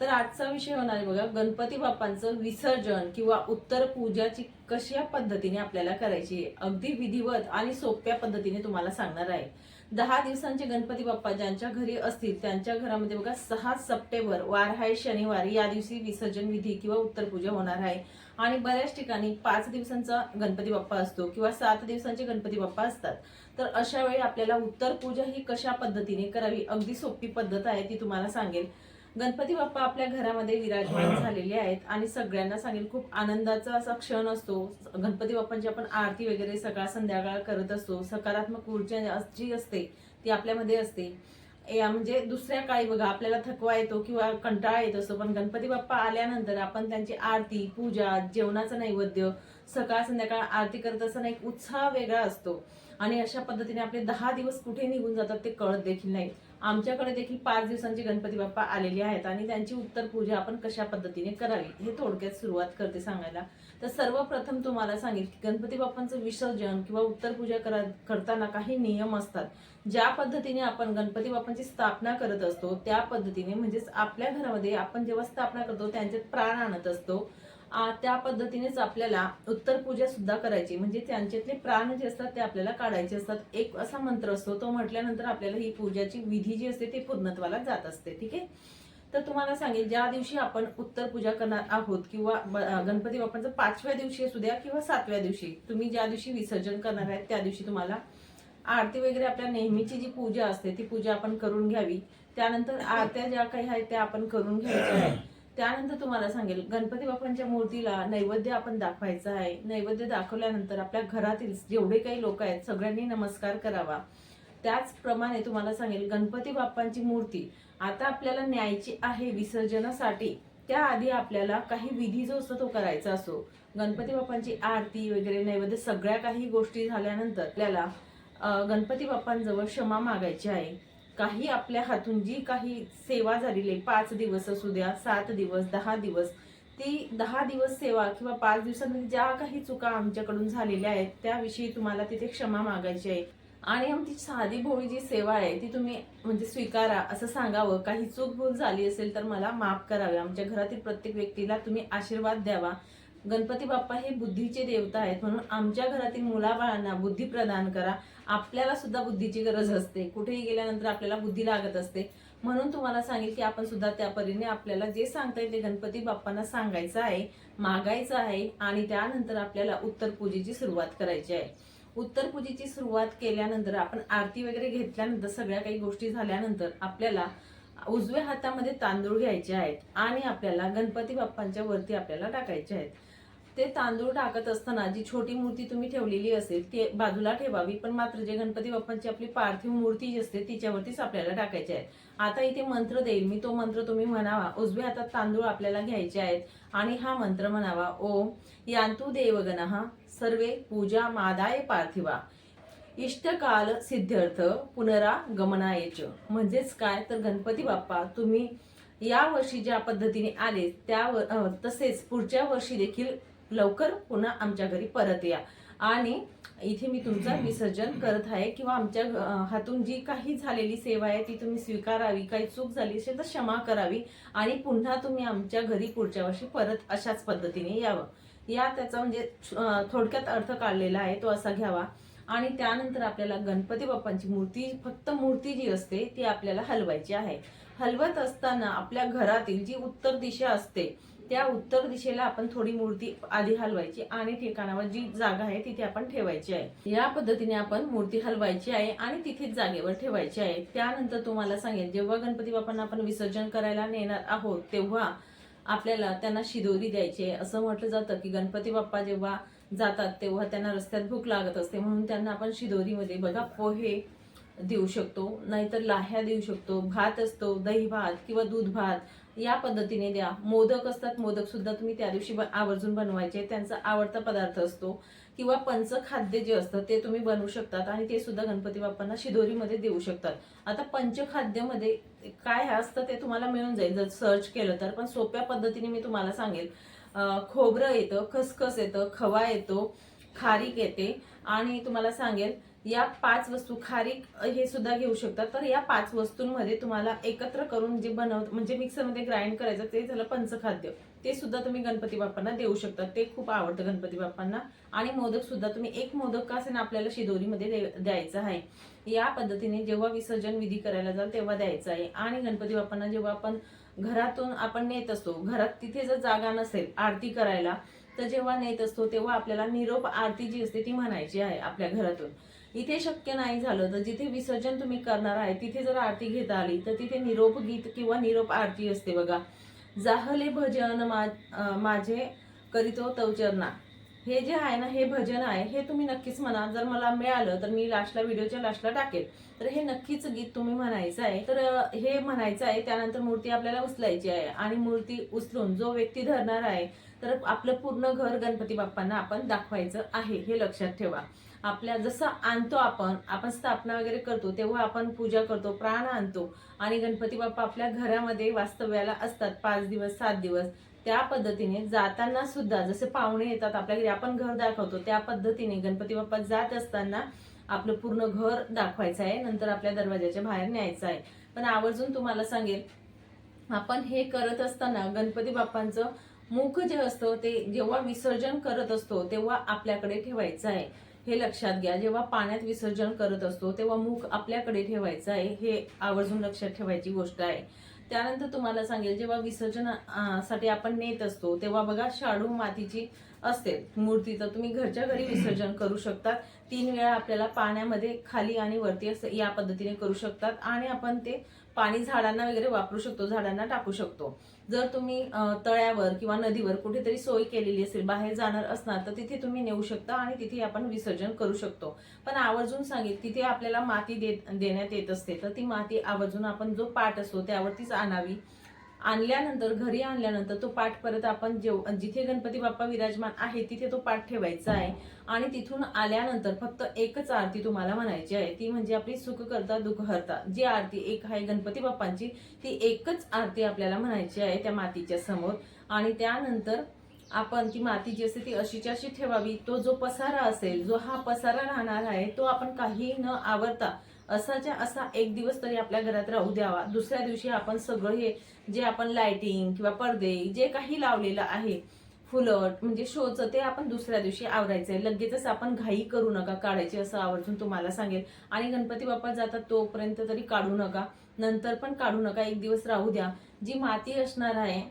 तर आजचा विषय होणार आहे बघा गणपती बाप्पांचं विसर्जन किंवा उत्तर पूजाची कशा पद्धतीने आपल्याला करायची अगदी विधिवत आणि सोप्या पद्धतीने तुम्हाला सांगणार आहे. दहा दिवसांचे गणपती बाप्पा ज्यांच्या घरी असतील त्यांच्या घरामध्ये बघा सहा सप्टेंबर वार आहे शनिवार या दिवशी विसर्जन विधी किंवा उत्तर पूजा होणार आहे. आणि बऱ्याच ठिकाणी पाच दिवसांचा गणपती बाप्पा असतो किंवा सात दिवसांचे गणपती बाप्पा असतात. तर अशा वेळी आपल्याला उत्तर पूजा ही कशा पद्धतीने करावी अगदी सोपी पद्धत आहे ती तुम्हाला सांगेल गणपती बाप्पा आपल्या घरामध्ये विराजमान झालेले आहेत आणि सगळ्यांना सांगेल खूप आनंदाचा असा क्षण असतो. गणपती बाप्पांची आपण आरती वगैरे सकाळ संध्याकाळ करत असतो. सकारात्मक ऊर्जा जी असते ती आपल्यामध्ये असते. या म्हणजे दुसऱ्या काळी बघा आपल्याला थकवा येतो किंवा कंटाळा येत असतो पण गणपती बाप्पा आल्यानंतर आपण त्यांची आरती पूजा जेवणाचं नैवेद्य सकाळ संध्याकाळ आरती करत असताना एक उत्साह वेगळा असतो. आणि अशा पद्धतीने आपले दहा दिवस कुठे निघून जातात ते कळत देखील नाही. आमच्याकडे देखील पाच दिवसांचे गणपती बाप्पा आलेले आहेत आणि त्यांची उत्तर पूजा आपण कशा पद्धतीने करावी हे थोडक्यात सुरुवात करते सांगायला. तर सर्वप्रथम तुम्हाला सांगेल की गणपती बाप्पांचं विसर्जन किंवा उत्तर पूजा करा करताना काही नियम असतात. ज्या पद्धतीने आपण गणपती बाप्पांची स्थापना करत असतो त्या पद्धतीने म्हणजेच आपल्या घरामध्ये आपण जेव्हा स्थापना करतो त्यांच्यात प्राण आणत असतो. त्या पद्धतीनेच आपल्याला उत्तर पूजा सुद्धा करायची. म्हणजे त्यांच्यातले प्राण जे असतात ते आपल्याला काढायचे असतात. एक असा मंत्र असतो तो म्हटल्यानंतर आपल्याला ही पूजाची विधी जी असते ती पूर्णत्वाला जात असते. ठीक आहे? तर तुम्हाला सांगेल ज्या दिवशी आपण उत्तर पूजा करणार आहोत किंवा गणपती बाप्पांचं पाचव्या दिवशी असू द्या किंवा सातव्या दिवशी तुम्ही ज्या दिवशी विसर्जन करणार आहेत त्या दिवशी तुम्हाला आरती वगैरे आपल्या नेहमीची जी पूजा असते ती पूजा आपण करून घ्यावी. त्यानंतर आरत्या ज्या काही आहेत त्या आपण करून घ्यायच्या आहेत. त्यानंतर तुम्हाला सांगेल गणपती बाप्पांच्या मूर्तीला नैवेद्य आपण दाखवायचा आहे. नैवेद्य दाखवल्यानंतर आपल्या घरातील जेवढे काही लोक आहेत सगळ्यांनी नमस्कार करावा. त्याचप्रमाणे तुम्हाला सांगेल गणपती बाप्पांची मूर्ती आता आपल्याला न्यायची आहे विसर्जनासाठी. त्याआधी आपल्याला काही विधी जो असतो तो करायचा असो. गणपती बाप्पांची आरती वगैरे नैवेद्य सगळ्या काही गोष्टी झाल्यानंतर आपल्याला गणपती बाप्पांजवळ क्षमा मागायची आहे. काही आपल्या हातून जी काही सेवा झालेली आहे पाच दिवस असू द्या सात दिवस दहा दिवस ती दहा दिवस सेवा किंवा पाच दिवसांमध्ये ज्या काही चुका आमच्याकडून झालेल्या आहेत त्याविषयी तुम्हाला तिथे क्षमा मागायची आहे. आणि आमची साधी भोळी जी सेवा आहे ती तुम्ही म्हणजे स्वीकारा असं सांगावं. काही चूक भूल झाली असेल तर मला माफ करावे. आमच्या घरातील प्रत्येक व्यक्तीला तुम्ही आशीर्वाद द्यावा. गणपती बाप्पा हे बुद्धीचे देवता आहेत म्हणून आमच्या घरातील मुलाबाळांना बुद्धी प्रदान करा. आपल्याला सुद्धा बुद्धीची गरज असते. कुठेही गेल्यानंतर आपल्याला बुद्धी लागत असते. म्हणून तुम्हाला सांगेल की आपण सुद्धा त्या परीने आपल्याला जे सांगता येईल ते गणपती बाप्पांना सांगायचं आहे मागायचं आहे आणि त्यानंतर आपल्याला उत्तर पूजेची सुरुवात करायची आहे. उत्तर पूजेची सुरुवात केल्यानंतर आपण आरती वगैरे घेतल्यानंतर सगळ्या काही गोष्टी झाल्यानंतर आपल्याला उजव्या हातामध्ये तांदूळ घ्यायचे आहेत आणि आपल्याला गणपती बाप्पांच्या वरती आपल्याला टाकायचे आहेत. ते तांदूळ टाकत असताना जी छोटी मूर्ती तुम्ही ठेवलेली असेल ती बाजूला ठेवावी पण मात्र जे गणपती बाप्पांची आपली पार्थिव मूर्ती जी असते तिच्यावरतीच आपल्याला टाकायची आहे आता इथे मंत्र देईल. मी तो मंत्र तुम्ही म्हणावा उजव्या हातात तांदूळ आपल्याला घ्यायचे आहेत. आणि हा मंत्र म्हणावा ओम यान्तु देवगणः सर्वे पूजा मादाय पार्थिवा। इष्टकाल सिद्ध्यर्थ पुनरागमनायच म्हणजेच काय? तर गणपती बाप्पा तुम्ही या वर्षी ज्या पद्धतीने आले त्या तसेच पुढच्या वर्षी देखील लवकर पुन्हा आमच्या घरी परत या. आणि इथे मी तुमचं विसर्जन करत आहे किंवा आमच्या हातून जी काही झालेली सेवा आहे ती तुम्ही स्वीकारावी काही चूक झाली असेल तर क्षमा करावी आणि पुन्हा तुम्ही आमच्या घरी पुढच्या वर्षी परत अशाच पद्धतीने यावं. या त्याचा म्हणजे थोडक्यात अर्थ काढलेला आहे तो असा घ्यावा. आणि त्यानंतर आपल्याला गणपती बाप्पांची मूर्ती फक्त मूर्ती जी असते ती आपल्याला हलवायची आहे. हलवत असताना आपल्या घरातील जी उत्तर दिशा असते त्या उत्तर दिशेला आपण थोडी मूर्ती आधी हलवायची आणि ठिकाणावर जी जागा आहे तिथे आपण ठेवायची आहे. या पद्धतीने आपण मूर्ती हलवायची आहे आणि तिथेच जागेवर ठेवायची आहे. त्यानंतर तुम्हाला सांगेल जेव्हा गणपती बाप्पांना आपण विसर्जन करायला नेणार आहोत तेव्हा आपल्याला त्यांना शिदोरी द्यायची आहे. असं म्हटलं जातं की गणपती बाप्पा जेव्हा जातात तेव्हा त्यांना रस्त्यात भूक लागत असते. म्हणून त्यांना आपण शिदोरीमध्ये बघा पोहे देऊ शकतो नाहीतर लाह्या देऊ शकतो भात असतो दही भात किंवा दूध भात. या पद्धतीने द्या. मोदक असतात मोदक सुद्धा तुम्ही त्या दिवशी ब- आवर्जून बनवायचे. त्यांचा आवडता पदार्थ असतो. किंवा पंचखाद्य जे असतं ते तुम्ही बनवू शकतात आणि ते सुद्धा गणपती बाप्पांना शिदोरीमध्ये देऊ शकतात. आता पंचखाद्यमध्ये काय असतं ते तुम्हाला मिळून जाईल. जर सर्च केलं तर पण सोप्या पद्धतीने मी तुम्हाला सांगेल. खोबरं येतं खसखस येतं खवा येतो खारीक येते. आणि तुम्हाला सांगेल या पाच वस्तू खारीक हे सुद्धा घेऊ शकतात तर या पाच वस्तूंमध्ये तुम्हाला एकत्र करून जे बनव म्हणजे मिक्सरमध्ये ग्राइंड करायचं ते झालं पंचखाद्य. ते सुद्धा तुम्ही गणपती बाप्पांना देऊ शकता. ते खूप आवडतं गणपती बाप्पांना. आणि मोदक सुद्धा तुम्ही एक मोदक का असेल आपल्याला शिदोरीमध्ये द्यायचा आहे. या पद्धतीने जेव्हा विसर्जन विधी करायला जाल तेव्हा द्यायचं आहे. आणि गणपती बाप्पांना जेव्हा आपण घरातून आपण नेत असतो घरात तिथे जर जागा नसेल आरती करायला तर जेव्हा नेत असतो तेव्हा आपल्याला निरोप आरती जी असते ती म्हणायची आहे आपल्या घरातून. इथे शक्य नाही झालं. तर जिथे विसर्जन तुम्ही करणार आहे तिथे जर आरती घेता आली तर तिथे निरोप गीत किंवा निरोप आरती असते बघा. जाहले भजन मा माझे करीतो तवचरणा हे जे आहे ना हे भजन आहे हे तुम्ही नक्कीच म्हणा. जर मला मिळालं तर मी लास्टला व्हिडिओच्या लास्टला टाकेल. तर हे नक्कीच गीत तुम्ही म्हणायचं आहे. तर हे म्हणायचं आहे त्यानंतर मूर्ती आपल्याला उचलायची आहे. आणि मूर्ती उचलून जो व्यक्ती धरणार आहे तर आपलं पूर्ण घर गणपती बाप्पांना आपण दाखवायचं आहे हे लक्षात ठेवा. आपल्या जसं आणतो आपण आपण स्थापना वगैरे करतो तेव्हा आपण पूजा करतो प्राण आणतो. आणि गणपती बाप्पा आपल्या घरामध्ये वास्तव्याला असतात पाच दिवस सात दिवस. त्या पद्धतीने जाताना सुद्धा जसे पाहुणे येतात आपल्या घरी आपण घर दाखवतो त्या पद्धतीने गणपती बाप्पा जात असताना आपलं पूर्ण घर दाखवायचं आहे नंतर आपल्या दरवाजाच्या बाहेर न्यायचं आहे. पण आवर्जून तुम्हाला सांगेल आपण हे करत असताना गणपती बाप्पांचं मुख जे असतं ते जेव्हा विसर्जन करत असतो तेव्हा आपल्याकडे ठेवायचं आहे. हे लक्षात घ्या जेव्हा पाण्यात विसर्जन करत असतो तेव्हा मुख आपल्याकडे ठेवायचं आहे. हे आवर्जून लक्षात ठेवायची गोष्ट आहे. त्यानंतर तुम्हाला सांगेल जेव्हा विसर्जनसाठी आपण नेत असतो तेव्हा बघा शाडू मातीची असते. मूर्ती तर तुम्ही घरच्या घरी विसर्जन करू शकता. तीन वेळा आपल्याला पाण्यामध्ये खाली आणि वरती असं या पद्धतीने करू शकतात. आणि आपण ते पाणी झाडांना वगैरे वापरू शकतो झाडांना टाकू शकतो. जर तुम्ही तळ्यावर किंवा नदीवर कुठेतरी सोय केलेली असेल बाहेर जाणार असणार तर तिथे तुम्ही नेऊ शकता आणि तिथे आपण विसर्जन करू शकतो. पण आवर्जून सांगेल तिथे आपल्याला माती देत देण्यात येत असते तर ती माती आवर्जून आपण जो पाट असतो त्यावरतीच आणावी. आणल्यानंतर घरी आणल्यानंतर तो पाठ परत आपण जेव जिथे गणपती बाप्पा विराजमान आहे तिथे तो पाठ ठेवायचा आहे. आणि तिथून आल्यानंतर फक्त एकच आरती तुम्हाला म्हणायची आहे. ती म्हणजे आपली सुख करता दुःख हरता. जी आरती एक आहे गणपती बाप्पांची ती एकच आरती आपल्याला म्हणायची आहे त्या मातीच्या समोर. आणि त्यानंतर आपण ती माती जी असते ती अशीच्या अशी ठेवावी. तो जो पसारा असेल जो हा पसारा राहणार आहे तो आपण काही न आवरता असाच्या असा एक दिवस तरी आपल्या घरात राहू द्यावा. दुसऱ्या दिवशी आपण सगळं हे जे आपण लाइटिंग किंवा पडदे जे काही लावलेलं आहे फुलट म्हणजे शोचं ते आपण दुसऱ्या दिवशी आवरायचं आहे लगेचच आपण घाई करू नका काढायची असं आवर्जून तुम्हाला सांगेल. आणि गणपती बाप्पा जातात तोपर्यंत तरी काढू नका. नंतर पण काढू नका. एक दिवस राहू द्या. जी माती असणार आहे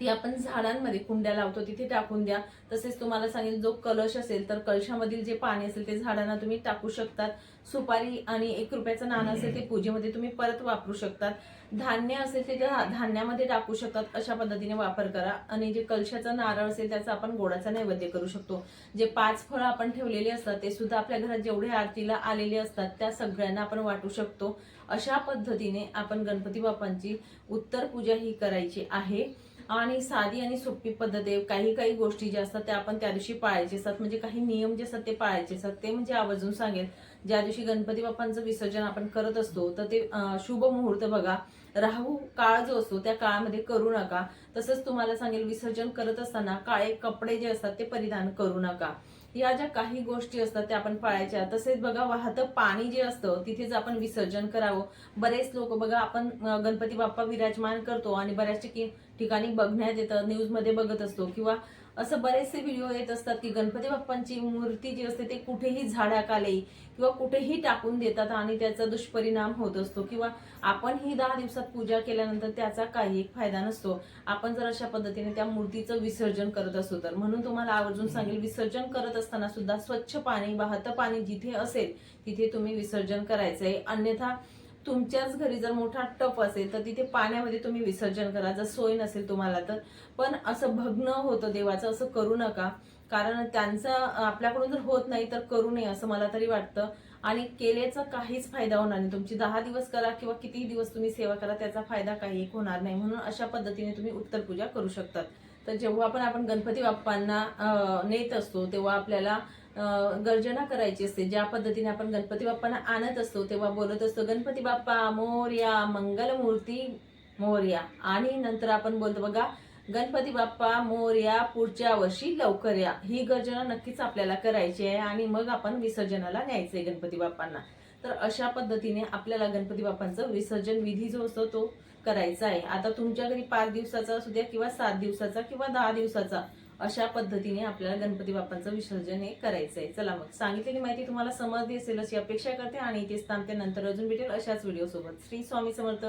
ती आपण झाडांमध्ये कुंड्या लावतो तिथे टाकून द्या. तसेच तुम्हाला सांगेल जो कलश असेल तर कलशामधील जे पाणी असेल ते झाडांना तुम्ही टाकू शकतात. सुपारी आणि एक रुपयाचं नाणं असेल ते पूजेमध्ये तुम्ही परत वापरू शकतात. धान्य असेल ते त्या धान्यामध्ये टाकू शकतात. अशा पद्धतीने वापर करा. आणि जे कलशाचं नारळ असेल त्याचा आपण गोडाचा नैवेद्य करू शकतो. जे पाच फळं आपण ठेवलेली असतात ते सुद्धा आपल्या घरात जेवढे आरतीला आलेले असतात त्या सगळ्यांना आपण वाटू शकतो. अशा पद्धतीने आपण गणपती बाप्पांची उत्तर पूजा ही करायची आहे. आणि साधी आणि सोपी पद्धत आहे. काही काही गोष्टी ज्या असतात त्या आपण त्या दिवशी पाळायचे असतात. म्हणजे काही नियम जे असतात ते पाळायचे असतात. ते म्हणजे आवर्जून सांगेल ज्या दिवशी गणपती बाप्पांचं विसर्जन आपण करत असतो तर ते शुभ मुहूर्त बघा. राहू काळ जो असतो त्या काळामध्ये करू नका. तसंच तुम्हाला सांगेल विसर्जन करत असताना काळे कपडे जे असतात ते परिधान करू नका. या ज्या काही गोष्टी असतात त्या आपण पाळायच्या. तसेच बघा वाहतं पाणी जे असतं तिथेच आपण विसर्जन करावं. बरेच लोक बघा आपण गणपती बाप्पा विराजमान करतो आणि बऱ्याच ठिकाणी बघण्यात येतं न्यूजमध्ये बघत असतो किंवा असं बरेचसे व्हिडिओ येत असतात की गणपती बाप्पांची मूर्ती जी असते ते कुठेही झाडाखाली किंवा कुठेही टाकून देतात आणि त्याचा दुष्परिणाम होत असतो. किंवा आपण ही दहा दिवसात पूजा केल्यानंतर त्याचा काही एक फायदा नसतो. आपण जर अशा पद्धतीने त्या मूर्तीचं विसर्जन करत असतो तर. म्हणून तुम्हाला आवर्जून सांगेल विसर्जन करत असताना सुद्धा स्वच्छ पाणी वाहतं पाणी जिथे असेल तिथे तुम्ही विसर्जन करायचं आहे अन्यथा तुमच्याच घरी जर मोठा टप असेल तर तिथे पाण्यामध्ये तुम्ही विसर्जन करा. जर सोय नसेल तुम्हाला तर. पण असं भग्न होतं देवाचं असं करू नका. कारण त्यांचं आपल्याकडून जर होत नाही तर करू नये असं मला तरी वाटतं. आणि केल्याचा काहीच फायदा होणार नाही. तुमची दहा दिवस करा किंवा कितीही दिवस तुम्ही सेवा करा त्याचा फायदा काही एक होणार नाही. म्हणून अशा पद्धतीने तुम्ही उत्तर पूजा करू शकतात. तर जेव्हा पण आपण गणपती बाप्पांना नेत असतो तेव्हा आपल्याला गर्जना करायची असते. ज्या पद्धतीने आपण गणपती बाप्पांना आणत असतो तेव्हा बोलत असतो गणपती बाप्पा मोर्या मंगलमूर्ती मोर्या. आणि नंतर आपण बोलतो बघा गणपती बाप्पा मोर्या पुढच्या वर्षी लवकर या. ही गर्जना नक्कीच आपल्याला करायची आहे आणि मग आपण विसर्जनाला न्यायचंय गणपती बाप्पांना. तर अशा पद्धतीने आपल्याला गणपती बाप्पांचं विसर्जन विधी जो असतो तो करायचा आहे. आता तुमच्या घरी पाच दिवसाचा असू द्या किंवा सात दिवसाचा किंवा दहा दिवसाचा. अशा पद्धतीने आपल्याला गणपती बाप्पांचं विसर्जन हे करायचं आहे चला मग सांगितलेली माहिती तुम्हाला समजली असेल अशी अपेक्षा करते आणि इथेच थांबते नंतर अजून भेटेल अशाच व्हिडिओ सोबत. श्री स्वामी समर्थ.